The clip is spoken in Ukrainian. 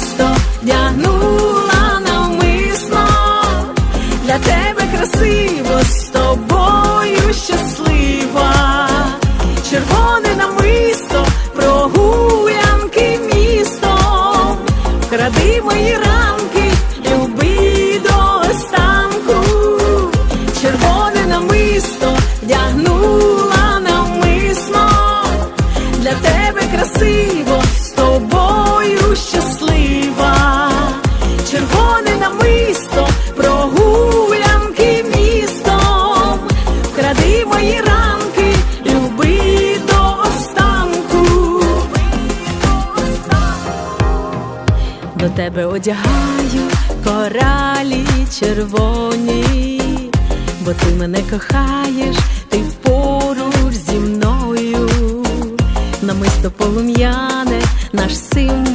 намисто вдягнула навмисно, для тебе красиво з тобою щаслива, червоне намисто, прогулянки містом, кради мої ранки, люби вкради ранки, люби до останку. До тебе одягаю коралі червоні, бо ти мене кохаєш, ти поруч зі мною, намисто полум'яне, наш символ.